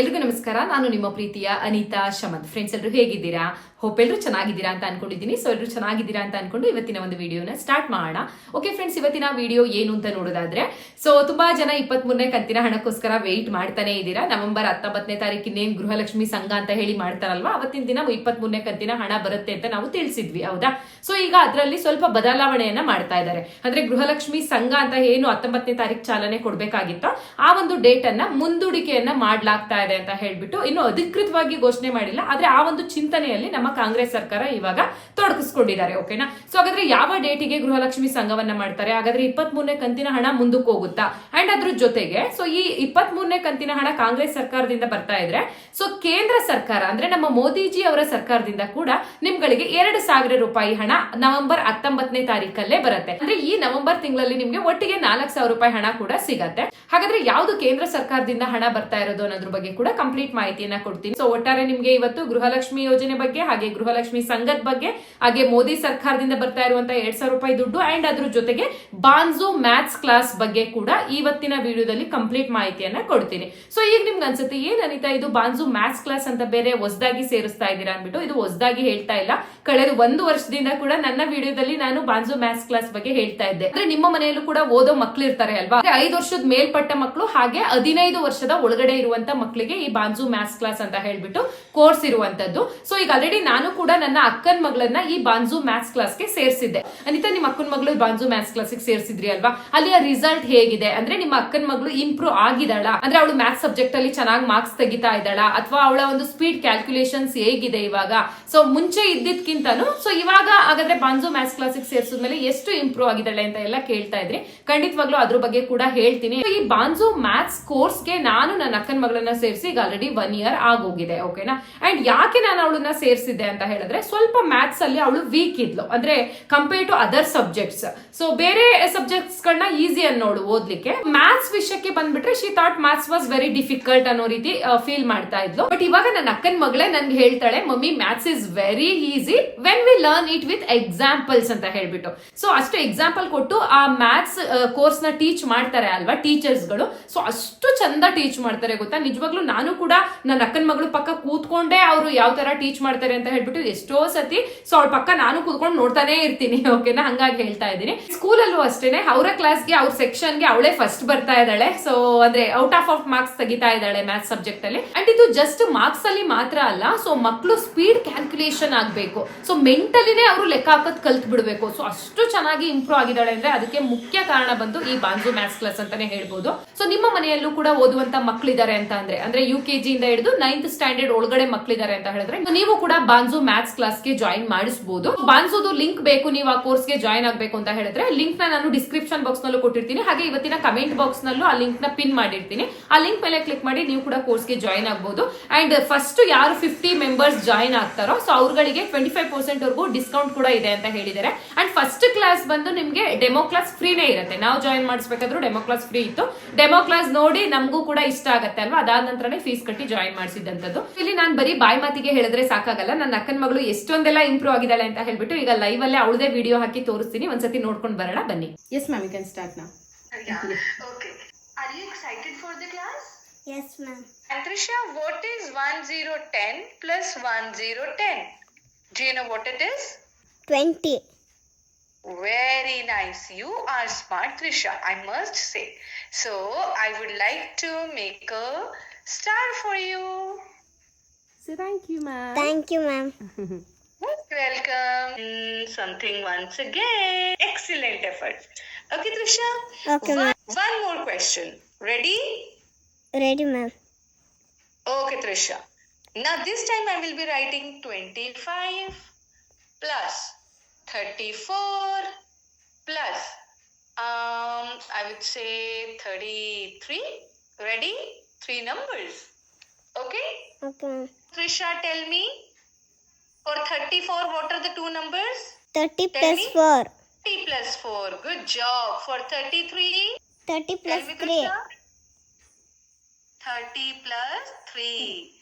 ಎಲ್ರಿಗೂ ನಮಸ್ಕಾರ. ನಾನು ನಿಮ್ಮ ಪ್ರೀತಿಯ ಅನಿತಾ ಶಮಂತ್. ಫ್ರೆಂಡ್ಸ್ ಎಲ್ಲರೂ ಹೇಗಿದ್ದೀರಾ? ಹೋಪ್ ಎಲ್ಲರೂ ಚೆನ್ನಾಗಿದ್ದೀರಾ ಅಂತ ಅನ್ಕೊಂಡಿದ್ದೀನಿ. ಸೊ ಎಲ್ಲರೂ ಚೆನ್ನಾಗಿದ್ದೀರಾ ಅಂತ ಅನ್ಕೊಂಡು ಇವತ್ತಿನ ಒಂದು ವಿಡಿಯೋನ ಸ್ಟಾರ್ಟ್ ಮಾಡೋಣ. ಓಕೆ ಫ್ರೆಂಡ್ಸ್ ಇವತ್ತಿನ ವಿಡಿಯೋ ಏನು ಅಂತ ನೋಡೋದಾದ್ರೆ ಸೊ ತುಂಬಾ ಜನ ಇಪ್ಪತ್ತ್ ಮೂರನೇ ಕಂತಿನ ಹಣಕ್ಕೋಸ್ಕರ ವೆಯ್ಟ್ ಮಾಡ್ತಾನೆ ಇದ್ದೀರಾ? ನವೆಂಬರ್ ಹತ್ತೊಂಬತ್ತನೇ ತಾರೀಕಿನೇನ್ ಗೃಹಲಕ್ಷ್ಮಿ ಸಂಘ ಅಂತ ಹೇಳಿ ಮಾಡ್ತಾರಲ್ವಾ? ಅವತ್ತಿನ ದಿನ ಇಪ್ಪತ್ತ್ ಮೂರನೇ ಕಂತಿನ ಹಣ ಬರುತ್ತೆ ಅಂತ ನಾವು ತಿಳಿಸಿದ್ವಿ, ಹೌದಾ? ಸೊ ಈಗ ಅದರಲ್ಲಿ ಸ್ವಲ್ಪ ಬದಲಾವಣೆಯನ್ನ ಮಾಡ್ತಾ ಇದ್ದಾರೆ. ಅಂದ್ರೆ ಗೃಹಲಕ್ಷ್ಮಿ ಸಂಘ ಅಂತ ಏನು ಹತ್ತೊಂಬತ್ತನೇ ತಾರೀಕು ಚಾಲನೆ ಕೊಡಬೇಕಾಗಿತ್ತು, ಆ ಒಂದು ಡೇಟ್ ಅನ್ನ ಮುಂದೂಡಿಕೆಯನ್ನ ಮಾಡ್ಲಾಗ್ತಾ ಇದೆ ಅಂತ ಹೇಳ್ಬಿಟ್ಟು ಇನ್ನು ಅಧಿಕೃತವಾಗಿ ಘೋಷಣೆ ಮಾಡಿಲ್ಲ. ಆದ್ರೆ ಆ ಒಂದು ಚಿಂತನೆಯಲ್ಲಿ ನಮ್ಮ ಕಾಂಗ್ರೆಸ್ ಸರ್ಕಾರ ಇವಾಗ ತೊಡಗಿಸ್ಕೊಂಡಿದ್ದಾರೆ ಓಕೆನಾ ಸೊ ಹಾಗಾದ್ರೆ ಯಾವ ಡೇಟಿಗೆ ಗೃಹಲಕ್ಷ್ಮಿ ಸಂಘವನ್ನ ಮಾಡ್ತಾರೆ? ಹಾಗಾದ್ರೆ ಇಪ್ಪತ್ತ್ ಮೂರನೇ ಕಂತಿನ ಹಣ ಮುಂದಕ್ಕೆ ಹೋಗುತ್ತಾ? ಅಂಡ್ ಅದ್ರ ಜೊತೆಗೆ ಸೊ ಈ ಇಪ್ಪತ್ತ್ ಮೂರನೇ ಕಂತಿನ ಹಣ ಕಾಂಗ್ರೆಸ್ ಸರ್ಕಾರದಿಂದ ಬರ್ತಾ ಇದ್ರೆ ಸೊ ಕೇಂದ್ರ ಸರ್ಕಾರ, ಅಂದ್ರೆ ನಮ್ಮ ಮೋದಿಜಿ ಅವರ ಸರ್ಕಾರದಿಂದ ಕೂಡ ನಿಮ್ಗಳಿಗೆ ಎರಡು ಸಾವಿರ ರೂಪಾಯಿ ಹಣ ನವೆಂಬರ್ ಹತ್ತೊಂಬತ್ತನೇ ತಾರೀಕಲ್ಲೇ ಬರುತ್ತೆ. ಅಂದ್ರೆ ಈ ನವೆಂಬರ್ ತಿಂಗಳಲ್ಲಿ ನಿಮ್ಗೆ ಒಟ್ಟಿಗೆ ನಾಲ್ಕು ಸಾವಿರ ರೂಪಾಯಿ ಹಣ ಕೂಡ ಸಿಗತ್ತೆ. ಹಾಗಾದ್ರೆ ಯಾವ್ದು ಕೇಂದ್ರ ಸರ್ಕಾರದಿಂದ ಹಣ ಬರ್ತಾ ಇರೋದು ಅನ್ನೋದ್ರ ಬಗ್ಗೆ ಕೂಡ ಕಂಪ್ಲೀಟ್ ಮಾಹಿತಿಯನ್ನ ಕೊಡ್ತೀನಿ. ಸೊ ಒಟ್ಟಾರೆ ನಿಮ್ಗೆ ಇವತ್ತು ಗೃಹಲಕ್ಷ್ಮಿ ಯೋಜನೆ ಬಗ್ಗೆ ಹಾಗೆ ಗೃಹಲಕ್ಷ್ಮಿ ಸಂಘದ ಬಗ್ಗೆ, ಹಾಗೆ ಮೋದಿ ಸರ್ಕಾರದಿಂದ ಬರ್ತಾ ಇರುವಂತಹ ಎರಡ್ ಸಾವಿರ ರೂಪಾಯಿ ದುಡ್ಡು ಅಂಡ್ ಅದ್ರ ಜೊತೆಗೆ ಬಾನ್ಸು ಮ್ಯಾಥ್ಸ್ ಕ್ಲಾಸ್ ಬಗ್ಗೆ ಕೂಡ ಇವತ್ತಿನ ವಿಡಿಯೋದಲ್ಲಿ ಕಂಪ್ಲೀಟ್ ಮಾಹಿತಿಯನ್ನ ಕೊಡ್ತೀನಿ. ಸೊ ಈಗ ನಿಮ್ಗೆ ಅನ್ಸುತ್ತೆ, ಏನ್ ಅನಿತಾ ಇದು? ಬಾನ್ಸು ಮ್ಯಾಥ್ಸ್ ಕ್ಲಾಸ್ ಅಂತ ಬೇರೆ ಹೊಸದಾಗಿ ಸೇರಿಸ್ತಾ ಇದ್ದೀರಾ ಅನ್ಬಿಟ್ಟು ಇದು ಹೊಸದಾಗಿ ಹೇಳ್ತಾ ಇಲ್ಲ. ಕಳೆದ ಒಂದು ವರ್ಷದಿಂದ ಕೂಡ ನನ್ನ ವಿಡಿಯೋದಲ್ಲಿ ನಾನು ಬಾನ್ಸು ಮ್ಯಾಥ್ಸ್ ಕ್ಲಾಸ್ ಬಗ್ಗೆ ಹೇಳ್ತಾ ಇದ್ದೆ. ಅಂದ್ರೆ ನಿಮ್ಮ ಮನೆಯಲ್ಲೂ ಕೂಡ ಓದೋ ಮಕ್ಳು ಇರ್ತಾರೆ ಅಲ್ವಾ ಐದು ವರ್ಷದ ಮೇಲ್ಪಟ್ಟ ಮಕ್ಕಳು ಹಾಗೆ ಹದಿನೈದು ವರ್ಷದ ಒಳಗಡೆ ಇರುವಂತ ಮಕ್ಕಳಿಗೆ ಈ ಬಾನ್ಸು ಮ್ಯಾಥ್ಸ್ ಕ್ಲಾಸ್ ಅಂತ ಹೇಳ್ಬಿಟ್ಟು ಕೋರ್ಸ್ ಇರುವಂತದ್ದು. ಸೊ ಈಗ ಆಲ್ರೆಡಿ ನಾನು ಕೂಡ ನನ್ನ ಅಕ್ಕನ ಮಗಳನ್ನ ಈ ಬಾನ್ಸು ಮ್ಯಾಥ್ಸ್ ಕ್ಲಾಸ್ಗೆ ಸೇರಿಸಿದ್ದೆ. ಅನಿತಾ, ನಿಮ್ಮ ಅಕ್ಕನ ಮಗಳು ಬಾನ್ಸು ಮ್ಯಾಥ್ಸ್ ಕ್ಲಾಸ್ಗೆ ಸೇರಿಸಿದ್ರಿ ಅಲ್ವಾ? ಅಲ್ಲಿ ಆ ರಿಸಲ್ಟ್ ಹೇಗಿದೆ? ಅಂದ್ರೆ ನಿಮ್ಮ ಅಕ್ಕನ ಮಗಳು ಇಂಪ್ರೂವ್ ಆಗಿದಾಳ ಅಂದ್ರೆ ಅವಳು ಮ್ಯಾಥ್ಸ್ ಸಬ್ಜೆಕ್ಟ್ ಅಲ್ಲಿ ಚೆನ್ನಾಗಿ ಮಾರ್ಕ್ಸ್ ತೆಗಿತಾ ಇದ್ದಾಳ? ಅಥವಾ ಅವಳ ಒಂದು ಸ್ಪೀಡ್ ಕ್ಯಾಲ್ಕುಲೇಷನ್ಸ್ ಹೇಗಿದೆ ಇವಾಗ? ಸೊ ಮುಂಚೆ ಇದ್ದಿದ್ಕಿಂತನೂ ಸೊ ಇವಾಗ ಹಾಗಾದ್ರೆ ಬಾನ್ಸು ಮ್ಯಾಥ್ಸ್ ಕ್ಲಾಸ್ಗೆ ಸೇರಿಸಿದ್ಮೇಲೆ ಎಷ್ಟು ಇಂಪ್ರೂವ್ ಆಗಿದ್ದಾಳೆ ಅಂತ ಎಲ್ಲ ಕೇಳ್ತಾ ಇದ್ರಿ. ಖಂಡಿತವಾಗ್ಲೂ ಅದ್ರ ಬಗ್ಗೆ ಕೂಡ ಹೇಳ್ತೀನಿ. ಈ ಬಾನ್ಸು ಮ್ಯಾಥ್ಸ್ ಕೋರ್ಸ್ಗೆ ನಾನು ನನ್ನ ಅಕ್ಕನ ಮಗಳನ್ನ ಸೇರಿಸಿ ಈಗ ಆಲ್ರೆಡಿ ಒನ್ ಇಯರ್ ಆಗೋಗಿದೆ ಓಕೆನಾ ಅಂಡ್ ಯಾಕೆ ನಾನು ಅವಳನ್ನ ಸೇರಿಸಿದ್ದೆ ಅಂತ ಹೇಳಿದ್ರೆ ಸ್ವಲ್ಪ ಮ್ಯಾಥ್ಸ್ ಅಲ್ಲಿ ಅವಳು ವೀಕ್ ಇದ್ಲು. ಅಂದ್ರೆ compare to other subjects so ಬೇರೆ ಸಬ್ಜೆಕ್ಟ್ಸ್ ಗಳನ್ನ ಈಸಿ ಅನ್ನೋಳು ಓದ್ಲಿಕ್ಕೆ. ಮ್ಯಾಥ್ಸ್ ವಿಷಯಕ್ಕೆ ಬಂದ್ಬಿಟ್ರೆ she thought maths was very difficult ಅನ್ನೋ ರೀತಿ ಫೀಲ್ ಮಾಡ್ತಾ ಇದ್ಲು. ಬಟ್ ಇವಾಗ ನನ್ನ ಅಕ್ಕನ ಮಗಳೇ ನನ್ಗೆ ಹೇಳ್ತಾಳೆ, mummy maths is very easy when we learn it with examples ಅಂತ ಹೇಳ್ಬಿಟ್ಟು. ಸೊ ಅಷ್ಟು ಎಕ್ಸಾಂಪಲ್ ಕೊಟ್ಟು ಆ ಮ್ಯಾಥ್ಸ್ ಕೋರ್ಸ್ನ ಟೀಚ್ ಮಾಡ್ತಾರೆ ಅಲ್ವಾ ಟೀಚರ್ಸ್ಗಳು? ಸೊ ಅಷ್ಟು ಚಂದ ಟೀಚ್ ಮಾಡ್ತಾರೆ ಗೊತ್ತಾ? ನಿಜವಾಗ್ಲೂ ನಾನು ಕೂಡ ನನ್ನ ಅಕ್ಕನ ಮಗಳು ಪಕ್ಕ ಕೂತ್ಕೊಂಡೇ ಅವರು ಯಾವ ತರ ಟೀಚ್ ಮಾಡ್ತಾರೆ ಅಂತ ಹೇಳ್ಬಿಟ್ಟು ಎಷ್ಟೋ ಸತಿ ಸೊ ಅವಳ ಪಕ್ಕ ನಾನು ಕೂತ್ಕೊಂಡು ನೋಡ್ತಾನೆ ಇರ್ತೀನಿ ಓಕೆನಾ ಹಂಗಾಗಿ ಹೇಳ್ತಾ ಇದ್ದೀನಿ. ಸ್ಕೂಲಲ್ಲೂ ಅಷ್ಟೇನೆ, ಅವರ ಕ್ಲಾಸ್ಗೆ ಅವ್ರ ಸೆಕ್ಷನ್ಗೆ ಅವಳೇ ಫಸ್ಟ್ ಬರ್ತಾ ಇದ್ದಾಳೆ. ಸೊ ಅಂದ್ರೆ ಔಟ್ ಆಫ್ ಆಫ್ ಮಾರ್ಕ್ಸ್ ತೆಗಿತಾ ಇದ್ದಾಳೆ ಮ್ಯಾಥ್ಸ್ ಸಬ್ಜೆಕ್ಟ್ ಅಲ್ಲಿ. ಅಂಡ್ ಇದು ಜಸ್ಟ್ ಮಾರ್ಕ್ಸ್ ಅಲ್ಲಿ ಮಾತ್ರ ಅಲ್ಲ ಸೊ ಮಕ್ಕಳು ಸ್ಪೀಡ್ ಕ್ಯಾಲ್ಕುಲೇಷನ್ ಆಗ್ಬೇಕು. ಸೊ ಮೆಂಟಲಿನೇ ಅವರು ಲೆಕ್ಕ ಹಾಕೋದ್ ಕಲ್ತ್ ಬಿಡಬೇಕು. ಸೊ ಅಷ್ಟು ಚೆನ್ನಾಗಿ ಇಂಪ್ರೂವ್ ಆಗಿದ್ದಾಳೆ ಅಂದ್ರೆ ಅದಕ್ಕೆ ಮುಖ್ಯ ಕಾರಣ ಬಂದು ಈ ಬಾನ್ಸು ಮ್ಯಾಥ್ಸ್ ಕ್ಲಾಸ್ ಅಂತಾನೆ ಹೇಳ್ಬೋದು. ಸೊ ನಿಮ್ಮ ಮನೆಯಲ್ಲೂ ಕೂಡ ಓದುವಂತ ಮಕ್ಕಳಿದ್ದಾರೆ ಅಂತ ಅಂದ್ರೆ ಅಂದ್ರೆ ಯು ಕೆ ಜಿ ಇಂದ ಹಿಡಿದು ನೈನ್ತ್ ಸ್ಟ್ಯಾಂಡರ್ಡ್ ಒಳಗಡೆ ಮಕ್ಕಳಿದ್ದಾರೆ ಅಂತ ಹೇಳಿದ್ರೆ, ನೀವು ಕೂಡ ಬಾನ್ಸು ಮ್ಯಾಥ್ಸ್ ಕ್ಲಾಸ್ಗೆ ಜಾಯಿನ್ ಮಾಡಿಸಬಹುದು ಬಾನ್ಸುದು ಲಿಂಕ್ ಬೇಕು, ನೀವು ಆ ಕೋರ್ಸ್ಗೆ ಜಾಯಿನ್ ಆಗಬೇಕು ಅಂತ ಹೇಳಿದ್ರೆ ಲಿಂಕ್ನ ನಾನು ಡಿಸ್ಕ್ರಿಪ್ಷನ್ ಬಾಕ್ಸ್ ನಲ್ಲೂ ಕೊಟ್ಟಿರ್ತೀನಿ. ಹಾಗೆ ಇವತ್ತಿನ ಕಮೆಂಟ್ ಬಾಕ್ಸ್ ನಲ್ಲೂ ಆ ಲಿಂಕ್ನ ಪಿನ್ ಮಾಡಿರ್ತೀನಿ. ಆ ಲಿಂಕ್ ಮೇಲೆ ಕ್ಲಿಕ್ ಮಾಡಿ ನೀವು ಕೂಡ ಕೋರ್ಸ್ಗೆ ಜಾಯಿನ್ ಆಗಬಹುದು ಅಂಡ್ ಫಸ್ಟ್ ಯಾರು ಫಿಫ್ಟಿ ಮೆಂಬರ್ಸ್ ಜಾಯಿನ್ ಆಗ್ತಾರೋ ಸೊ ಅವ್ರಗಳಿಗೆ ಟ್ವೆಂಟಿ ಫೈವ್ ಪರ್ಸೆಂಟ್ ವರೆಗೂ ಡಿಸ್ಕೌಂಟ್ ಕೂಡ ಇದೆ ಅಂತ ಹೇಳಿದ್ದಾರೆ. ಅಂಡ್ ಫಸ್ಟ್ ಕ್ಲಾಸ್ ಬಂದು ನಿಮ್ಗೆ ಡೆಮೋ ಕ್ಲಾಸ್ ಫ್ರೀನೇ ಇರುತ್ತೆ. ನಾವು ಜಾಯಿನ್ ಮಾಡಿಸ್ಬೇಕಾದ್ರೂ ಡೆಮೋ ಕ್ಲಾಸ್ ಫ್ರೀ ಇತ್ತು. ಡೆಮೋ ಕ್ಲಾಸ್ ನೋಡಿ ನಮಗೂ ಕೂಡ ಇಷ್ಟ ಆಗುತ್ತೆ ಅಲ್ವಾ? ಅದಾದ ಮುಖಾಂತರನೇ ಫೀಸ್ ಕಟ್ಟಿ ಜಾಯಿನ್ ಮಾಡಿಸಿದ್ದಂಥದ್ದು. ಇಲ್ಲಿ ನಾನು ಬರೀ ಬಾಯಿ ಮಾತಿಗೆ ಹೇಳಿದ್ರೆ ಸಾಕಾಗಲ್ಲ. ನನ್ನ ಅಕ್ಕನ ಮಗಳು ಎಷ್ಟೊಂದೆಲ್ಲ ಇಂಪ್ರೂವ್ ಆಗಿದ್ದಾಳೆ ಅಂತ ಹೇಳ್ಬಿಟ್ಟು ಈಗ ಲೈವ್ ಅಲ್ಲೇ ಅವಳದೇ ವಿಡಿಯೋ ಹಾಕಿ ತೋರಿಸ್ತೀನಿ. ಒಂದ್ಸತಿ ನೋಡ್ಕೊಂಡು ಬರೋಣ ಬನ್ನಿ. ಎಸ್ ಮ್ಯಾಮ್ ಕ್ಯಾನ್ ಸ್ಟಾರ್ಟ್ ನಾವು Very nice. You are smart, Trisha. I must say. So, I would like to make a star for you. So thank you, ma'am. Thank you, ma'am. Welcome. Mm, something once again. Excellent effort. Okay, Trisha. Okay, one, one more question. Ready? Ready, ma'am. Okay, Trisha. Now this time I will be writing 25 plus 34 plus um I would say 33. Ready? Three numbers. Okay? Okay. Trisha, tell me. For 34, what are the two numbers? 30 Tell plus me. 4. 30 plus 4. Good job. For 33, 30 tell me 3. Trisha. 30 plus 3.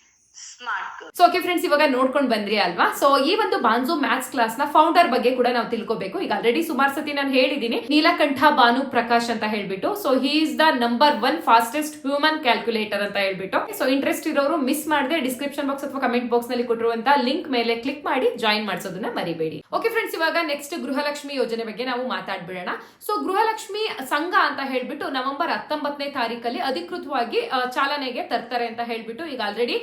So okay friends ಇವಾಗ ನೋಡ್ಕೊಂಡು ಬಂದ್ರಿ ಅಲ್ವಾ? So ಈ ಒಂದು ಬಾನ್ಸು maths ಕ್ಲಾಸ್ನ founder ಬಗ್ಗೆ ಕೂಡ ನಾವು ತಿಳ್ಕೊಬೇಕು. ಈಗ ಆಲ್ರೆಡಿ ಸುಮಾರು ಸತಿ ನಾನು ಹೇಳಿದೀನಿ. ನೀಲಕಂಠ ಬಾನು ಪ್ರಕಾಶ್ ಅಂತ ಹೇಳ್ಬಿಟ್ಟು. So he is the number one fastest human calculator ಅಂತ ಹೇಳ್ಬಿಟ್ಟು. ಸೊ ಇಂಟ್ರೆಸ್ಟ್ ಇರೋರು ಮಿಸ್ ಮಾಡದೆ ಡಿಸ್ಕ್ರಿಪ್ಷನ್ ಬಾಕ್ಸ್ ಅಥವಾ ಕಮೆಂಟ್ ಬಾಕ್ಸ್ನಲ್ಲಿ ಕೊಟ್ಟಿರುವಂತಹ ಲಿಂಕ್ ಮೇಲೆ ಕ್ಲಿಕ್ ಮಾಡಿ ಜಾಯಿನ್ ಮಾಡಿಸೋದನ್ನ ಮರಿಬೇಡಿ. ಓಕೆ ಫ್ರೆಂಡ್ಸ್ ಇವಾಗ ನೆಕ್ಸ್ಟ್ ಗೃಹಲಕ್ಷ್ಮಿ ಯೋಜನೆ ಬಗ್ಗೆ ನಾವು ಮಾತಾಡ್ಬಿಡೋಣ. ಸೊ ಗೃಹಲಕ್ಷ್ಮಿ ಸಂಘ ಅಂತ ಹೇಳ್ಬಿಟ್ಟು ನವೆಂಬರ್ ಹತ್ತೊಂಬತ್ತನೇ ತಾರೀಕಲ್ಲಿ ಅಧಿಕೃತವಾಗಿ ಚಾಲನೆಗೆ ತರ್ತಾರೆ ಅಂತ ಹೇಳ್ಬಿಟ್ಟು ಈಗ ಆಲ್ರೆಡಿ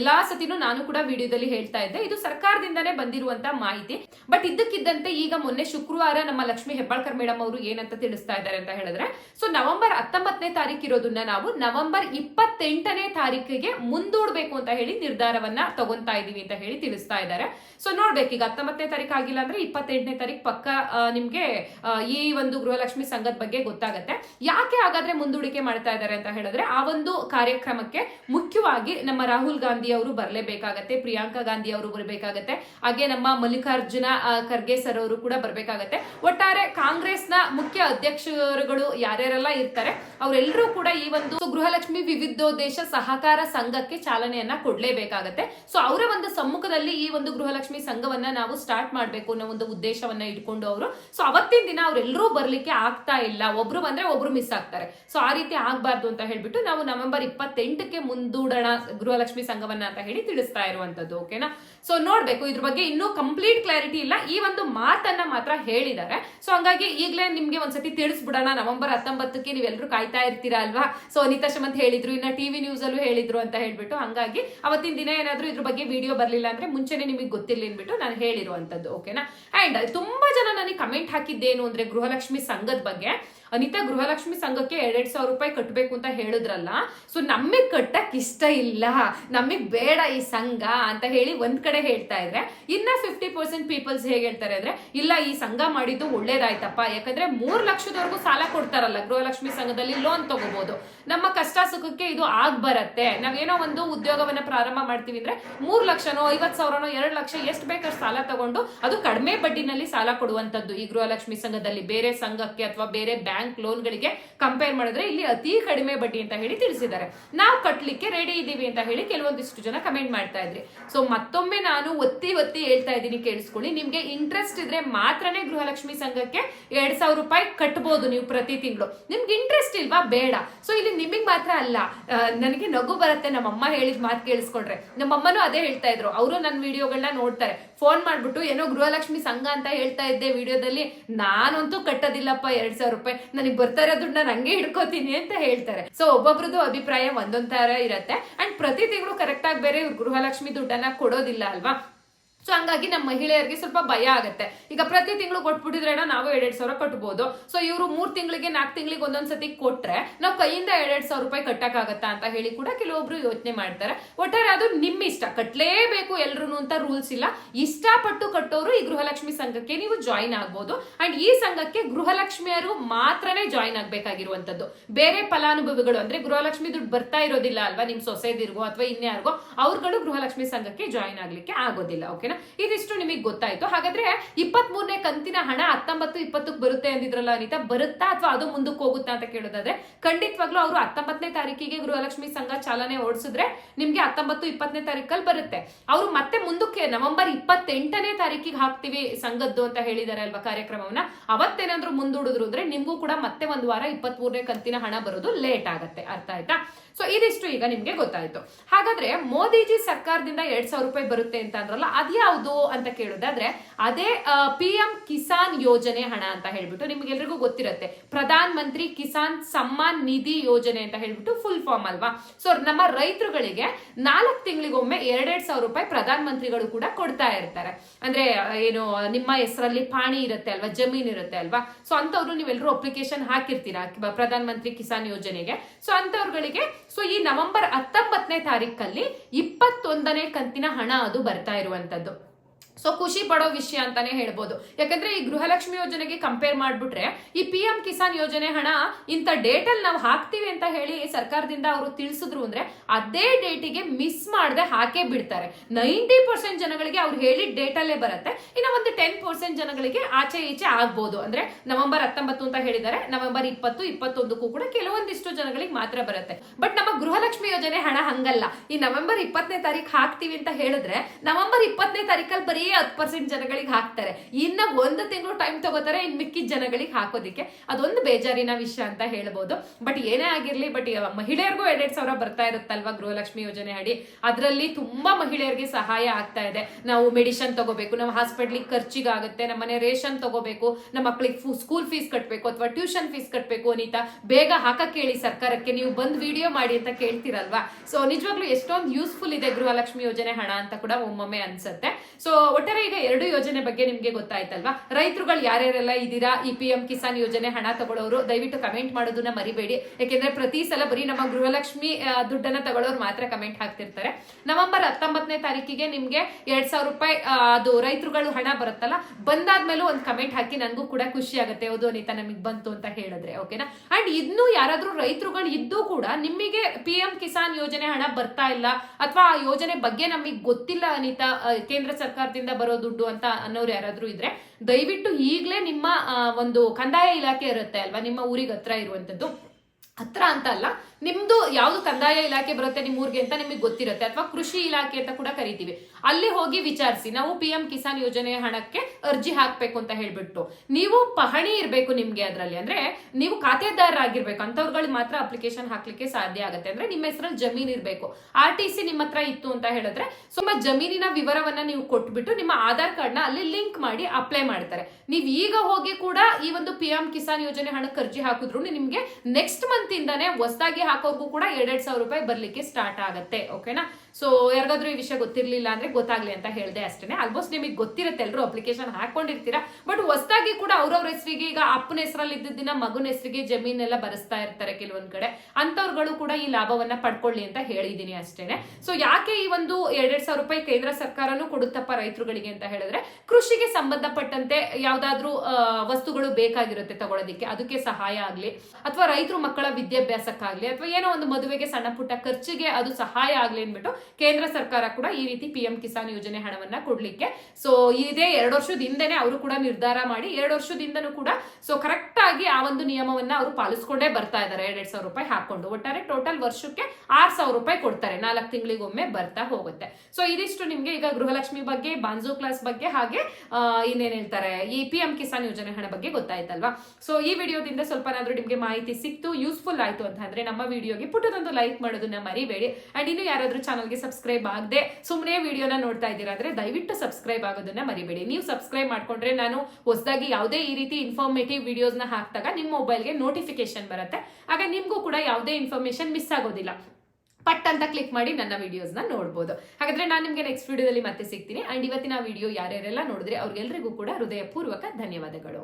ಎಲ್ಲಾ ಸತಿನೂ ನಾನು ಕೂಡ ವಿಡಿಯೋದಲ್ಲಿ ಹೇಳ್ತಾ ಇದ್ದೆ. ಇದು ಸರ್ಕಾರದಿಂದನೇ ಬಂದಿರುವಂತ ಮಾಹಿತಿ. ಬಟ್ ಇದ್ದಕ್ಕಿದ್ದಂತೆ ಈಗ ಮೊನ್ನೆ ಶುಕ್ರವಾರ ನಮ್ಮ ಲಕ್ಷ್ಮಿ ಹೆಬ್ಬಾಳ್ಕರ್ ಮೇಡಮ್ ಅವರು ಏನಂತ ತಿಳಿಸ್ತಾ ಇದ್ದಾರೆ ಅಂತ ಹೇಳಿದ್ರೆ ಸೊ ನವೆಂಬರ್ ಹತ್ತೊಂಬತ್ತನೇ ತಾರೀಕು ಇರೋದನ್ನ ನಾವು ನವೆಂಬರ್ ಇಪ್ಪತ್ತೆಂಟನೇ ತಾರೀಕಿಗೆ ಮುಂದೂಡಬೇಕು ಅಂತ ಹೇಳಿ ನಿರ್ಧಾರವನ್ನ ತಗೊಂತಾ ಇದೀವಿ ಅಂತ ಹೇಳಿ ತಿಳಿಸ್ತಾ ಇದ್ದಾರೆ. ಸೊ ನೋಡ್ಬೇಕು, ಈಗ ಹತ್ತೊಂಬತ್ತನೇ ತಾರೀಕು ಆಗಿಲ್ಲ ಅಂದ್ರೆ ಇಪ್ಪತ್ತೆಂಟನೇ ತಾರೀಕು ಪಕ್ಕ ನಿಮ್ಗೆ ಈ ಒಂದು ಗೃಹಲಕ್ಷ್ಮಿ ಸಂಘದ ಬಗ್ಗೆ ಗೊತ್ತಾಗತ್ತೆ. ಯಾಕೆ ಹಾಗಾದ್ರೆ ಮುಂದೂಡಿಕೆ ಮಾಡ್ತಾ ಇದ್ದಾರೆ ಅಂತ ಹೇಳಿದ್ರೆ, ಆ ಒಂದು ಕಾರ್ಯಕ್ರಮಕ್ಕೆ ಮುಖ್ಯವಾಗಿ ನಮ್ಮ ರಾಹುಲ್ ಗಾಂಧಿ ಅವರು ಬರಲೇಬೇಕಾಗತ್ತೆ, ಪ್ರಿಯಾಂಕಾ ಗಾಂಧಿ ಅವರು ಬರಬೇಕಾಗತ್ತೆ, ಹಾಗೆ ನಮ್ಮ ಮಲ್ಲಿಕಾರ್ಜುನ ಖರ್ಗೆ ಸರ್ ಅವರು ಕೂಡ ಬರಬೇಕಾಗತ್ತೆ. ಒಟ್ಟಾರೆ ಕಾಂಗ್ರೆಸ್ನ ಮುಖ್ಯ ಅಧ್ಯಕ್ಷರುಗಳು ಯಾರ್ಯಾರೆಲ್ಲ ಇರ್ತಾರೆ ಅವರೆಲ್ಲರೂ ಕೂಡ ಈ ಒಂದು ಗೃಹಲಕ್ಷ್ಮಿ ವಿವಿಧೋದ್ದೇಶ ಸಹಕಾರ ಸಂಘಕ್ಕೆ ಚಾಲನೆಯನ್ನ ಕೊಡ್ಲೇಬೇಕಾಗತ್ತೆ. ಸೊ ಅವರ ಒಂದು ಸಮ್ಮುಖದಲ್ಲಿ ಈ ಒಂದು ಗೃಹಲಕ್ಷ್ಮಿ ಸಂಘವನ್ನ ನಾವು ಸ್ಟಾರ್ಟ್ ಮಾಡಬೇಕು ಅನ್ನೋ ಒಂದು ಉದ್ದೇಶವನ್ನ ಇಟ್ಕೊಂಡು ಅವರು. ಸೊ ಅವತ್ತಿನ ದಿನ ಅವರೆಲ್ಲರೂ ಬರ್ಲಿಕ್ಕೆ ಆಗ್ತಾ ಇಲ್ಲ. ಒಬ್ರು ಬಂದ್ರೆ ಒಬ್ರು ಮಿಸ್ ಆಗ್ತಾರೆ. ಸೊ ಆ ರೀತಿ ಆಗ್ಬಾರ್ದು ಅಂತ ಹೇಳ್ಬಿಟ್ಟು ನಾವು ನವೆಂಬರ್ ಇಪ್ಪತ್ತೆಂಟಕ್ಕೆ ಮುಂದೂಡೋಣ ಗೃಹಲಕ್ಷ್ಮಿ ಸಂಘವನ್ನ ಅಂತ ಹೇಳಿ ತಿಳಿಸ್ತಾ ಇರುವಂತದ್ದು ಓಕೆನಾ ಸೊ ನೋಡ್ಬೇಕು, ಇದ್ರ ಬಗ್ಗೆ ಇನ್ನೂ ಕಂಪ್ಲೀಟ್ ಕ್ಲಾರಿಟಿ ಇಲ್ಲ. ಈ ಒಂದು ಮಾತನ್ನ ಮಾತ್ರ ಹೇಳಿದ್ದಾರೆ. ಸೊ ಹಂಗಾಗಿ ಈಗಲೇ ನಿಮ್ಗೆ ಒಂದ್ಸತಿ ತಿಳಿಸ್ಬಿಡೋಣ. ನವೆಂಬರ್ ಹತ್ತೊಂಬತ್ತಕ್ಕೆ ನೀವೆಲ್ಲರೂ ಕಾಯ್ತಾ ಇರ್ತೀರಾ ಅಲ್ವಾ? ಸೊ ಅನಿತಾ ಶಮಂತ್ ಹೇಳಿದ್ರು, ಇನ್ನ ಟಿವಿ ನ್ಯೂಸ್ ಅಲ್ಲೂ ಹೇಳಿದ್ರು ಅಂತ ಹೇಳ್ಬಿಟ್ಟು, ಹಂಗಾಗಿ ಅವತ್ತಿನ ದಿನ ಏನಾದ್ರೂ ಇದ್ರ ಬಗ್ಗೆ ವಿಡಿಯೋ ಬರ್ಲಿಲ್ಲ ಅಂದ್ರೆ ಮುಂಚೆನೆ ನಿಮಗೆ ಗೊತ್ತಿಲ್ಲ ಅಂದ್ಬಿಟ್ಟು ನಾನು ಹೇಳಿರುವಂತದ್ದು ಓಕೆನಾ ಅಂಡ್ ತುಂಬಾ ಜನ ನನಗೆ ಕಮೆಂಟ್ ಹಾಕಿದ್ದೇನು ಅಂದ್ರೆ ಗೃಹಲಕ್ಷ್ಮಿ ಸಂಘದ ಬಗ್ಗೆ. ಅನಿತಾ ಗೃಹಲಕ್ಷ್ಮಿ ಸಂಘಕ್ಕೆ ಎರಡೆರಡು ಸಾವಿರ ರೂಪಾಯಿ ಕಟ್ಟಬೇಕು ಅಂತ ಹೇಳಿದ್ರಲ್ಲ ಸೊ ನಮಗೆ ಕಟ್ಟಕ್ ಇಷ್ಟ ಇಲ್ಲ. ನಮಗೆ ಬೇಡ ಈ ಸಂಘ ಅಂತ ಹೇಳಿ ಒಂದ್ ಕಡೆ ಹೇಳ್ತಾ ಇದ್ರೆ, ಇನ್ನ ಫಿಫ್ಟಿ ಪರ್ಸೆಂಟ್ ಪೀಪಲ್ಸ್ ಹೇಗೆ ಹೇಳ್ತಾರೆ ಅಂದ್ರೆ, ಇಲ್ಲ ಈ ಸಂಘ ಮಾಡಿದ್ದು ಒಳ್ಳೇದಾಯ್ತಪ್ಪ, ಯಾಕಂದ್ರೆ ಮೂರ್ ಲಕ್ಷದವರೆಗೂ ಸಾಲ ಕೊಡ್ತಾರಲ್ಲ ಗೃಹಲಕ್ಷ್ಮಿ ಸಂಘದಲ್ಲಿ ಲೋನ್ ತಗೋಬಹುದು ನಮ್ಮ ಕಷ್ಟ ಸುಖಕ್ಕೆ ಇದು ಆಗ್ ಬರತ್ತೆ ನಾವೇನೋ ಒಂದು ಉದ್ಯೋಗವನ್ನ ಪ್ರಾರಂಭ ಮಾಡ್ತೀವಿ ಅಂದ್ರೆ ಮೂರ್ ಲಕ್ಷನೋ ಐವತ್ ಸಾವಿರನೋ, ಎರಡ್ ಲಕ್ಷ ಎಷ್ಟು ಬೇಕಾದ್ರೆ ಸಾಲ ತಗೊಂಡು ಅದು ಕಡಿಮೆ ಬಡ್ಡಿನಲ್ಲಿ ಸಾಲ ಕೊಡುವಂತದ್ದು ಈ ಗೃಹಲಕ್ಷ್ಮಿ ಸಂಘದಲ್ಲಿ. ಬೇರೆ ಸಂಘಕ್ಕೆ ಅಥವಾ ಬೇರೆ ಬ್ಯಾಂಕ್ ಲೋನ್ಗಳಿಗೆ ಕಂಪೇರ್ ಮಾಡಿದ್ರೆ ಇಲ್ಲಿ ಅತಿ ಕಡಿಮೆ ಬಡ್ಡಿ ಅಂತ ಹೇಳಿ ತಿಳಿಸಿದ್ದಾರೆ. ನಾವು ಕಟ್ಲಿಕ್ಕೆ ರೆಡಿ ಇದ್ದೀವಿ ಅಂತ ಹೇಳಿ ಕೆಲವೊಂದಿಷ್ಟು ಜನ ಕಮೆಂಟ್ ಮಾಡ್ತಾ ಇದ್ರಿ. ಸೊ ಮತ್ತೊಮ್ಮೆ ನಾನು ಒತ್ತಿ ಒತ್ತಿ ಹೇಳ್ತಾ ಇದ್ದೀನಿ ಕೇಳಿಸ್ಕೊಳ್ಳಿ. ನಿಮ್ಗೆ ಇಂಟ್ರೆಸ್ಟ್ ಇದ್ರೆ ಮಾತ್ರನೇ ಗೃಹಲಕ್ಷ್ಮಿ ಸಂಘಕ್ಕೆ ಎರಡ್ ಸಾವಿರ ರೂಪಾಯಿ ಕಟ್ಬೋದು ನೀವು ಪ್ರತಿ ತಿಂಗಳು. ನಿಮ್ಗೆ ಇಂಟ್ರೆಸ್ಟ್ ಇಲ್ವಾ? ಬೇಡ. ಸೊ ಇಲ್ಲಿ ನಿಮಗೆ ಮಾತ್ರ ಅಲ್ಲ. ನನಗೆ ನಗು ಬರುತ್ತೆ. ನಮ್ಮಮ್ಮ ಹೇಳಿದ ಮಾತು ಕೇಳಿಸ್ಕೊಂಡ್ರೆ ನಮ್ಮಮ್ಮನೂ ಅದೇ ಹೇಳ್ತಾ ಇದ್ರು. ಅವರು ನನ್ನ ವಿಡಿಯೋಗಳನ್ನ ನೋಡ್ತಾರೆ. ಫೋನ್ ಮಾಡ್ಬಿಟ್ಟು ಏನೋ ಗೃಹಲಕ್ಷ್ಮಿ ಸಂಘ ಅಂತ ಹೇಳ್ತಾ ಇದ್ದೆ ವಿಡಿಯೋದಲ್ಲಿ. ನಾನಂತೂ ಕಟ್ಟೋದಿಲ್ಲಪ್ಪ ಎರಡ್ ಸಾವಿರ ರೂಪಾಯಿ. ನನಗೆ ಬರ್ತಾ ಇರೋ ದುಡ್ಡು ನಾನು ಹಂಗೆ ಹಿಡ್ಕೋತೀನಿ ಅಂತ ಹೇಳ್ತಾರೆ. ಸೊ ಒಬ್ಬೊಬ್ರದ್ದು ಅಭಿಪ್ರಾಯ ಒಂದೊಂದ್ ತರ ಇರತ್ತೆ. ಅಂಡ್ ಪ್ರತಿ ತಿಂಗಳು ಕರೆಕ್ಟ್ ಆಗಿ ಬೇರೆ ಇವ್ರು ಗೃಹಲಕ್ಷ್ಮಿ ದುಡ್ಡನ್ನ ಕೊಡೋದಿಲ್ಲ ಅಲ್ವಾ? ಸೊ ಹಂಗಾಗಿ ನಮ್ಮ ಮಹಿಳೆಯರಿಗೆ ಸ್ವಲ್ಪ ಭಯ ಆಗುತ್ತೆ. ಈಗ ಪ್ರತಿ ತಿಂಗಳು ಕೊಟ್ಬಿಟ್ಟಿದ್ರೆ ನಾವು ಎರಡ್ ಸಾವಿರ ಕಟ್ಬೋದು. ಸೊ ಇವರು ಮೂರ್ ತಿಂಗಳಿಗೆ, ನಾಲ್ಕು ತಿಂಗಳಿಗೆ ಒಂದೊಂದ್ಸತಿ ಕೊಟ್ರೆ ನಾವು ಕೈಯಿಂದ ಎರಡೆರಡು ಸಾವಿರ ರೂಪಾಯಿ ಕಟ್ಟಕ್ಕಾಗತ್ತಾ ಅಂತ ಹೇಳಿ ಕೂಡ ಕೆಲವೊಬ್ರು ಯೋಚನೆ ಮಾಡ್ತಾರೆ. ಒಟ್ಟಾರೆ ಅದು ನಿಮ್ಮ ಇಷ್ಟ. ಕಟ್ಲೇಬೇಕು ಎಲ್ರು ಅಂತ ರೂಲ್ಸ್ ಇಲ್ಲ. ಇಷ್ಟಪಟ್ಟು ಕಟ್ಟೋರು ಈ ಗೃಹಲಕ್ಷ್ಮಿ ಸಂಘಕ್ಕೆ ನೀವು ಜಾಯಿನ್ ಆಗ್ಬೋದು. ಅಂಡ್ ಈ ಸಂಘಕ್ಕೆ ಗೃಹಲಕ್ಷ್ಮಿಯರು ಮಾತ್ರನೇ ಜಾಯಿನ್ ಆಗ್ಬೇಕಾಗಿರುವಂತದ್ದು ಬೇರೆ ಫಲಾನುಭವಿಗಳು ಅಂದ್ರೆ ಗೃಹಲಕ್ಷ್ಮಿ ದುಡ್ಡು ಬರ್ತಾ ಇರೋದಿಲ್ಲ ಅಲ್ವಾ ನಿಮ್ ಸೊಸೈದಿರ್ಗೋ ಅಥವಾ ಇನ್ಯಾರಿಗೋ, ಅವ್ರುಗಳು ಗೃಹಲಕ್ಷ್ಮಿ ಸಂಘಕ್ಕೆ ಜಾಯಿನ್ ಆಗ್ಲಿಕ್ಕೆ ಆಗೋದಿಲ್ಲ. ಓಕೆನಾ ಇದಿಷ್ಟು ನಿಮಗೆ ಗೊತ್ತಾಯ್ತು. ಹಾಗಾದ್ರೆ ಇಪ್ಪತ್ತ್ ಮೂರನೇ ಕಂತಿನ ಹಣ ಹತ್ತೊಂಬತ್ತು ಇಪ್ಪತ್ತಕ್ಕೆ ಬರುತ್ತೆ ಅಂದಿದ್ರಲ್ಲ ಅನಿತಾ. ಬರುತ್ತಾ ಅಥವಾ ಅದು ಮುಂದಕ್ಕೆ ಹೋಗುತ್ತಾ ಅಂತ ಕೇಳೋದಾದ್ರೆ, ಖಂಡಿತವಾಗ್ಲೂ ಅವರು ಹತ್ತೊಂಬತ್ತನೇ ತಾರೀಕಿಗೆ ಗೃಹಲಕ್ಷ್ಮಿ ಸಂಘ ಚಾಲನೆ ಓಡಿಸಿದ್ರೆ ನಿಮ್ಗೆ ಹತ್ತೊಂಬತ್ತು ಇಪ್ಪತ್ತನೇ ತಾರೀಕಲ್ಲಿ ಬರುತ್ತೆ. ಅವರು ಮತ್ತೆ ಮುಂದಕ್ಕೆ ನವೆಂಬರ್ ಇಪ್ಪತ್ತೆಂಟನೇ ತಾರೀಕಿಗೆ ಹಾಕ್ತಿವಿ ಸಂಘದ್ದು ಅಂತ ಹೇಳಿದಾರೆ ಅಲ್ವಾ ಕಾರ್ಯಕ್ರಮವನ್ನ. ಅವತ್ತೇನಾದ್ರೂ ಮುಂದೂಡಿದ್ರು ಅಂದ್ರೆ ನಿಮ್ಗೂ ಕೂಡ ಮತ್ತೆ ಒಂದು ವಾರ ಇಪ್ಪತ್ತ್ ಮೂರನೇ ಕಂತಿನ ಹಣ ಬರೋದು ಲೇಟ್ ಆಗತ್ತೆ. ಅರ್ಥ ಆಯ್ತಾ? ಸೊ ಇದಿಷ್ಟು ಈಗ ನಿಮ್ಗೆ ಗೊತ್ತಾಯ್ತು. ಹಾಗಾದ್ರೆ ಮೋದಿಜಿ ಸರ್ಕಾರದಿಂದ ಎರಡ್ ಸಾವಿರ ರೂಪಾಯಿ ಬರುತ್ತೆ ಅಂತ ಅಂದ್ರಲ್ಲ ಅದ್ಯಾವುದು ಅಂತ ಕೇಳೋದಾದ್ರೆ, ಅದೇ ಪಿ ಎಂ ಕಿಸಾನ್ ಯೋಜನೆ ಹಣ ಅಂತ ಹೇಳ್ಬಿಟ್ಟು ನಿಮ್ಗೆಲ್ರಿಗೂ ಗೊತ್ತಿರುತ್ತೆ. ಪ್ರಧಾನ್ ಮಂತ್ರಿ ಕಿಸಾನ್ ಸಮ್ಮಾನ್ ನಿಧಿ ಯೋಜನೆ ಅಂತ ಹೇಳ್ಬಿಟ್ಟು ಫುಲ್ ಫಾರ್ಮ್ ಅಲ್ವಾ? ಸೊ ನಮ್ಮ ರೈತರುಗಳಿಗೆ ನಾಲ್ಕು ತಿಂಗಳಿಗೊಮ್ಮೆ ಎರಡೆರಡು ಸಾವಿರ ರೂಪಾಯಿ ಪ್ರಧಾನ ಮಂತ್ರಿಗಳು ಕೂಡ ಕೊಡ್ತಾ ಇರ್ತಾರೆ. ಅಂದ್ರೆ, ಏನು, ನಿಮ್ಮ ಹೆಸರಲ್ಲಿ ಪಾಣಿ ಇರುತ್ತೆ ಅಲ್ವಾ, ಜಮೀನ್ ಇರುತ್ತೆ ಅಲ್ವಾ? ಸೊ ಅಂತವ್ರು ನೀವೆಲ್ಲರೂ ಅಪ್ಲಿಕೇಶನ್ ಹಾಕಿರ್ತೀರಾ ಪ್ರಧಾನ ಮಂತ್ರಿ ಕಿಸಾನ್ ಯೋಜನೆಗೆ? ಸೊ ಅಂತವ್ರುಗಳಿಗೆ ಸೊ ಈ ನವೆಂಬರ್ ಹತ್ತೊಂಬತ್ತನೇ ತಾರೀಕಲ್ಲಿ ಇಪ್ಪತ್ತೊಂದನೇ ಕಂತಿನ ಹಣ ಅದು ಬರ್ತಾ ಇರುವಂತದ್ದು ಸೊ ಖುಷಿ ಪಡೋ ವಿಷಯ ಅಂತಾನೆ ಹೇಳ್ಬೋದು. ಯಾಕಂದ್ರೆ ಈ ಗೃಹಲಕ್ಷ್ಮಿ ಯೋಜನೆಗೆ ಕಂಪೇರ್ ಮಾಡ್ಬಿಟ್ರೆ, ಈ ಪಿ ಎಂ ಕಿಸಾನ್ ಯೋಜನೆ ಹಣ ಇಂಥ ಡೇಟ್ ಅಲ್ಲಿ ನಾವು ಹಾಕ್ತಿವಿ ಅಂತ ಹೇಳಿ ಸರ್ಕಾರದಿಂದ ಅವರು ತಿಳಿಸಿದ್ರು ಅಂದ್ರೆ ಅದೇ ಡೇಟಿಗೆ ಮಿಸ್ ಮಾಡದೆ ಹಾಕೇ ಬಿಡ್ತಾರೆ. ನೈಂಟಿ ಪರ್ಸೆಂಟ್ ಜನಗಳಿಗೆ ಅವ್ರು ಹೇಳಿದ ಡೇಟಲ್ಲೇ ಬರುತ್ತೆ. ಇನ್ನು ಒಂದು ಟೆನ್ ಪರ್ಸೆಂಟ್ ಜನಗಳಿಗೆ ಆಚೆ ಈಚೆ ಆಗ್ಬೋದು. ಅಂದ್ರೆ ನವೆಂಬರ್ ಹತ್ತೊಂಬತ್ತು ಅಂತ ಹೇಳಿದ್ದಾರೆ. ನವೆಂಬರ್ ಇಪ್ಪತ್ತು, ಇಪ್ಪತ್ತೊಂದಕ್ಕೂ ಕೂಡ ಕೆಲವೊಂದಿಷ್ಟು ಜನಗಳಿಗೆ ಮಾತ್ರ ಬರುತ್ತೆ. ಬಟ್ ನಮ್ಮ ಗೃಹಲಕ್ಷ್ಮಿ ಯೋಜನೆ ಹಣ ಹಂಗಲ್ಲ. ಈ ನವೆಂಬರ್ ಇಪ್ಪತ್ತನೇ ತಾರೀಕು ಹಾಕ್ತಿವಿ ಅಂತ ಹೇಳಿದ್ರೆ ನವೆಂಬರ್ ಇಪ್ಪತ್ತನೇ ತಾರೀಕಲ್ಲಿ ಬರೀ ಹತ್ತು ಪರ್ಸೆಂಟ್ ಜನಗಳಿಗೆ ಹಾಕ್ತಾರೆ. ಇನ್ನ ಒಂದು ತಿಂಗಳು ಟೈಮ್ ತಗೋತಾರೆ, ಇನ್ ಮಿಕ್ಕಿದ ಜನಗಳಿಗೆ ಹಾಕೋದಿಕ್ಕೆ. ಅದೊಂದು ಬೇಜಾರಿನ ವಿಷಯ ಅಂತ ಹೇಳ್ಬೋದು. ಬಟ್ ಏನೇ ಆಗಿರ್ಲಿ ಬಟ್ ಮಹಿಳೆಯರಿಗೂ ಎರಡೆರಡು ಸಾವಿರ ಬರ್ತಾ ಇರುತ್ತಲ್ವಾ ಗೃಹಲಕ್ಷ್ಮಿ ಯೋಜನೆ ಅಡಿ? ಅದರಲ್ಲಿ ತುಂಬಾ ಮಹಿಳೆಯರಿಗೆ ಸಹಾಯ ಆಗ್ತಾ ಇದೆ. ನಾವು ಮೆಡಿಸಿನ್ ತಗೋಬೇಕು, ನಮ್ಮ ಹಾಸ್ಪಿಟ್ಲಿಗೆ ಖರ್ಚಿಗಾಗುತ್ತೆ, ನಮ್ಮ ಮನೆ ರೇಷನ್ ತಗೋಬೇಕು, ನಮ್ಮ ಮಕ್ಕಳಿಗೆ ಸ್ಕೂಲ್ ಫೀಸ್ ಕಟ್ಟಬೇಕು ಅಥವಾ ಟ್ಯೂಷನ್ ಫೀಸ್ ಕಟ್ಟಬೇಕು ಅನಿತಾ, ಬೇಗ ಹಾಕಕ್ಕೆ ಹೇಳಿ ಸರ್ಕಾರಕ್ಕೆ. ನೀವು ಬಂದ್ ವಿಡಿಯೋ ಮಾಡಿ ಅಂತ ಕೇಳ್ತಿರಲ್ವಾ? ಸೊ ನಿಜವಾಗ್ಲೂ ಎಷ್ಟೊಂದು ಯೂಸ್ಫುಲ್ ಇದೆ ಗೃಹಲಕ್ಷ್ಮಿ ಯೋಜನೆ ಹಣ ಅಂತ ಕೂಡ ಒಮ್ಮೊಮ್ಮೆ ಅನ್ಸುತ್ತೆ. ಸೊ ಒಟ್ಟಾರೆ ಈಗ ಎರಡು ಯೋಜನೆ ಬಗ್ಗೆ ನಿಮ್ಗೆ ಗೊತ್ತಾಯ್ತಲ್ವಾ? ರೈತರುಗಳು ಯಾರ್ಯಾರೆಲ್ಲ ಇದ್ದೀರಾ? ಈ ಪಿ ಕಿಸಾನ್ ಯೋಜನೆ ಹಣ ತಗೊಳ್ಳೋರು, ದಯವಿಟ್ಟು ಕಮೆಂಟ್ ಮಾಡೋದನ್ನ ಮರಿಬೇಡಿ. ಯಾಕೆಂದ್ರೆ ಪ್ರತಿ ಸಲ ಬರೀ ನಮ್ಮ ಗೃಹಲಕ್ಷ್ಮಿ ದುಡ್ಡನ್ನ ತಗೊಳ್ಳೋರು ಮಾತ್ರ ಕಮೆಂಟ್ ಹಾಕ್ತಿರ್ತಾರೆ. ನವೆಂಬರ್ ಹತ್ತೊಂಬತ್ತನೇ ತಾರೀಕಿಗೆ ನಿಮ್ಗೆ ಎರಡ್ ಸಾವಿರ ರೂಪಾಯಿ ಅದು ರೈತರುಗಳು ಹಣ ಬರುತ್ತಲ್ಲ, ಬಂದಾದ್ಮೇಲೂ ಒಂದು ಕಮೆಂಟ್ ಹಾಕಿ ನನಗೂ ಕೂಡ ಖುಷಿ ಆಗುತ್ತೆ. ಹೌದು ಅನಿತಾ, ನಮಗೆ ಬಂತು ಅಂತ ಹೇಳಿದ್ರೆ ಓಕೆನಾ ಅಂಡ್ ಇನ್ನೂ ಯಾರಾದ್ರೂ ರೈತರುಗಳು ಇದ್ದು ಕೂಡ ನಿಮಗೆ ಪಿ ಎಂ ಕಿಸಾನ್ ಯೋಜನೆ ಹಣ ಬರ್ತಾ ಇಲ್ಲ? ಅಥವಾ ಆ ಯೋಜನೆ ಬಗ್ಗೆ ನಮಗೆ ಗೊತ್ತಿಲ್ಲ ಅನಿತಾ ಕೇಂದ್ರ ಸರ್ಕಾರದಿಂದ ಬರೋ ದುಡ್ಡು ಅಂತ ಅನ್ನೋರು ಯಾರಾದ್ರೂ ಇದ್ರೆ, ದಯವಿಟ್ಟು ಈಗಲೇ ನಿಮ್ಮ ಒಂದು ಕಂದಾಯ ಇಲಾಖೆ ಇರುತ್ತೆ ಅಲ್ವಾ? ನಿಮ್ಮ ಊರಿಗೆ ಹತ್ರ ಇರುವಂತದ್ದು. ಹತ್ರ ಅಂತ ಅಲ್ಲ ನಿಮ್ದು ಯಾವ್ದು ಕಂದಾಯ ಇಲಾಖೆ ಬರುತ್ತೆ ನಿಮ್ಮ ಊರಿಗೆ ಅಂತ ನಿಮಗೆ ಗೊತ್ತಿರುತ್ತೆ, ಅಥವಾ ಕೃಷಿ ಇಲಾಖೆ ಅಂತ ಕೂಡ ಕರಿತೀವಿ. ಅಲ್ಲಿ ಹೋಗಿ ವಿಚಾರಿಸಿ, ನಾವು ಪಿ ಕಿಸಾನ್ ಯೋಜನೆ ಹಣಕ್ಕೆ ಅರ್ಜಿ ಹಾಕ್ಬೇಕು ಅಂತ ಹೇಳ್ಬಿಟ್ಟು, ನೀವು ಪಹಣಿ ಇರಬೇಕು ನಿಮ್ಗೆ ಅದರಲ್ಲಿ. ಅಂದ್ರೆ ನೀವು ಖಾತೆದಾರರಾಗಿರ್ಬೇಕು ಅಂತವ್ರಗಳಿಗೆ ಮಾತ್ರ ಅಪ್ಲಿಕೇಶನ್ ಹಾಕ್ಲಿಕ್ಕೆ ಸಾಧ್ಯ ಆಗುತ್ತೆ. ಅಂದ್ರೆ ನಿಮ್ಮ ಹೆಸರಲ್ಲಿ ಜಮೀನ್ ಇರಬೇಕು. ಆರ್ ಟಿ ಸಿ ನಿಮ್ಮ ಹತ್ರ ಇತ್ತು ಅಂತ ಹೇಳಿದ್ರೆ ಸುಮ್ಮ ಜಮೀನಿನ ವಿವರವನ್ನ ನೀವು ಕೊಟ್ಬಿಟ್ಟು, ನಿಮ್ಮ ಆಧಾರ್ ಕಾರ್ಡ್ನ ಅಲ್ಲಿ ಲಿಂಕ್ ಮಾಡಿ ಅಪ್ಲೈ ಮಾಡ್ತಾರೆ. ನೀವು ಈಗ ಹೋಗಿ ಕೂಡ ಈ ಒಂದು ಪಿ ಕಿಸಾನ್ ಯೋಜನೆ ಹಣಕ್ಕೆ ಅರ್ಜಿ ಹಾಕಿದ್ರು ನಿಮ್ಗೆ ನೆಕ್ಸ್ಟ್ ಮಂತ್ ಇಂದಾನೆ ಹೊಸದಾಗಿ ಹಾಕೋರ್ಗೂ ಕೂಡ ಎರಡೆರಡು ಸಾವಿರ ರೂಪಾಯಿ ಬರ್ಲಿಕ್ಕೆ ಸ್ಟಾರ್ಟ್ ಆಗುತ್ತೆ ಓಕೆನಾ ಸೊ ಯಾರಿಗಾದ್ರೂ ಈ ವಿಷಯ ಗೊತ್ತಿರಲಿಲ್ಲ ಅಂದ್ರೆ ಗೊತ್ತಾಗ್ಲಿ ಅಂತ ಹೇಳಿದೆ ಅಷ್ಟೇ ಆಲ್ಮೋಸ್ಟ್ ನಿಮಗೆ ಗೊತ್ತಿರುತ್ತೆ ಎಲ್ಲರೂ ಅಪ್ಲಿಕೇಶನ್ ಹಾಕೊಂಡಿರ್ತೀರಾ. ಬಟ್ ಹೊಸದಾಗಿ ಕೂಡ ಅವ್ರವ್ರ ಹೆಸರಿಗೆ, ಈಗ ಅಪ್ಪನ ಹೆಸರಲ್ಲಿ ಇದ್ದಿದ್ದಿನ ಮಗನ ಹೆಸರಿಗೆ ಜಮೀನೆಲ್ಲ ಬರೆಸ್ತಾ ಇರ್ತಾರೆ ಕೆಲವೊಂದ್ ಕಡೆ. ಅಂತವ್ರುಗಳು ಕೂಡ ಈ ಲಾಭವನ್ನ ಪಡ್ಕೊಳ್ಳಿ ಅಂತ ಹೇಳಿದೀನಿ ಅಷ್ಟೇನೆ. ಸೊ ಯಾಕೆ ಈ ಒಂದು ಎರಡೆರಡು ಸಾವಿರ ರೂಪಾಯಿ ಕೇಂದ್ರ ಸರ್ಕಾರನೂ ಕೊಡುತ್ತಪ್ಪ ರೈತರುಗಳಿಗೆ ಅಂತ ಹೇಳಿದ್ರೆ, ಕೃಷಿಗೆ ಸಂಬಂಧಪಟ್ಟಂತೆ ಯಾವ್ದಾದ್ರೂ ವಸ್ತುಗಳು ಬೇಕಾಗಿರುತ್ತೆ ತಗೊಳ್ಳೋದಿಕ್ಕೆ ಅದಕ್ಕೆ ಸಹಾಯ ಆಗ್ಲಿ. ಅಥವಾ ರೈತರು ಮಕ್ಕಳ ವಿದ್ಯಾಭ್ಯಾಸಕ್ಕಾಗ್ಲಿ ಅಥವಾ ಏನೋ ಒಂದು ಮದುವೆಗೆ ಸಣ್ಣ ಪುಟ್ಟ ಖರ್ಚಿಗೆ ಅದು ಸಹಾಯ ಆಗ್ಲಿ ಅಂದ್ಬಿಟ್ಟು ಕೇಂದ್ರ ಸರ್ಕಾರ ಕೂಡ ಈ ರೀತಿ ಪಿ ಎಂ ಕಿಸಾನ್ ಯೋಜನೆ ಹಣವನ್ನ ಕೊಡ್ಲಿಕ್ಕೆ. ಸೊ ಇದೇ ಎರಡು ವರ್ಷದ ಹಿಂದೆನೆ ಅವರು ಕೂಡ ನಿರ್ಧಾರ ಮಾಡಿ, ಎರಡು ವರ್ಷದಿಂದನೂ ಕೂಡ ಸೊ ಕರೆಕ್ಟ್ ಆಗಿ ಆ ಒಂದು ನಿಯಮವನ್ನ ಅವರು ಪಾಲಿಸ್ಕೊಂಡೇ ಬರ್ತಾ ಇದ್ದಾರೆ. ಎರಡೆರಡು ಸಾವಿರ ರೂಪಾಯಿ ಹಾಕೊಂಡು ಒಟ್ಟಾರೆ ಟೋಟಲ್ ವರ್ಷಕ್ಕೆ ಆರ್ ಸಾವಿರ ರೂಪಾಯಿ ಕೊಡ್ತಾರೆ. ನಾಲ್ಕು ತಿಂಗಳಿಗೊಮ್ಮೆ ಬರ್ತಾ ಹೋಗುತ್ತೆ. ಸೊ ಇದಿಷ್ಟು ನಿಮ್ಗೆ ಈಗ ಗೃಹಲಕ್ಷ್ಮಿ ಬಗ್ಗೆ ಬಾನ್ಜೋ ಕ್ಲಾಸ್ ಬಗ್ಗೆ, ಹಾಗೆ ಇನ್ನೇನು ಹೇಳ್ತಾರೆ? ಈ ಪಿ ಎಂ ಕಿಸಾನ್ ಯೋಜನೆ ಹಣ ಬಗ್ಗೆ ಗೊತ್ತಾಯ್ತಲ್ವಾ? ಸೊ ಈ ವಿಡಿಯೋದಿಂದ ಸ್ವಲ್ಪನಾದ್ರೂ ನಿಮ್ಗೆ ಮಾಹಿತಿ ಸಿಕ್ತು ಯೂಸ್ಫುಲ್ ಆಯ್ತು ಅಂತ ನಮ್ಮ ವಿಡಿಯೋಗೆ ಪುಟ್ಟದೊಂದು ಲೈಕ್ ಮಾಡೋದನ್ನ ಮರಿಬೇಡಿ. ಅಂಡ್ ಇನ್ನು ಯಾರಾದರೂ ಚಾನಲ್ಗೆ ಸಬ್ಸ್ಕ್ರೈಬ್ ಆಗದೆ ಸುಮ್ಮನೆ ವಿಡಿಯೋನ ನೋಡ್ತಾ ಇದ್ದೀರಾ ಅಂದ್ರೆ ದಯವಿಟ್ಟು ಸಬ್ಸ್ಕ್ರೈಬ್ ಆಗೋದನ್ನ ಮರಿಬೇಡಿ. ನೀವು ಸಬ್ಸ್ಕ್ರೈಬ್ ಮಾಡ್ಕೊಂಡ್ರೆ ನಾನು ಹೊಸದಾಗಿ ಯಾವುದೇ ಈ ರೀತಿ ಇನ್ಫಾರ್ಮೇಟಿವ್ ವಿಡಿಯೋಸ್ನ ಹಾಕಿದಾಗ ನಿಮ್ಮ ಮೊಬೈಲ್ಗೆ ನೋಟಿಫಿಕೇಶನ್ ಬರುತ್ತೆ. ಆಗ ನಿಮಗೂ ಕೂಡ ಯಾವುದೇ ಇನ್ಫಾರ್ಮೇಶನ್ ಮಿಸ್ ಆಗೋದಿಲ್ಲ. ಪಟ್ ಅಂತ ಕ್ಲಿಕ್ ಮಾಡಿ ನನ್ನ ವಿಡಿಯೋಸ್ನ ನೋಡ್ಬೋದು. ಹಾಗಾದ್ರೆ ನಾನು ನಿಮಗೆ ನೆಕ್ಸ್ಟ್ ವಿಡಿಯೋದಲ್ಲಿ ಮತ್ತೆ ಸಿಗ್ತೀನಿ. ಅಂಡ್ ಇವತ್ತಿನ ವಿಡಿಯೋ ಯಾರ್ಯಾರೆಲ್ಲ ನೋಡಿದ್ರೆ ಅವ್ರಿಗೆಲ್ರಿಗೂ ಕೂಡ ಹೃದಯಪೂರ್ವಕ ಧನ್ಯವಾದಗಳು.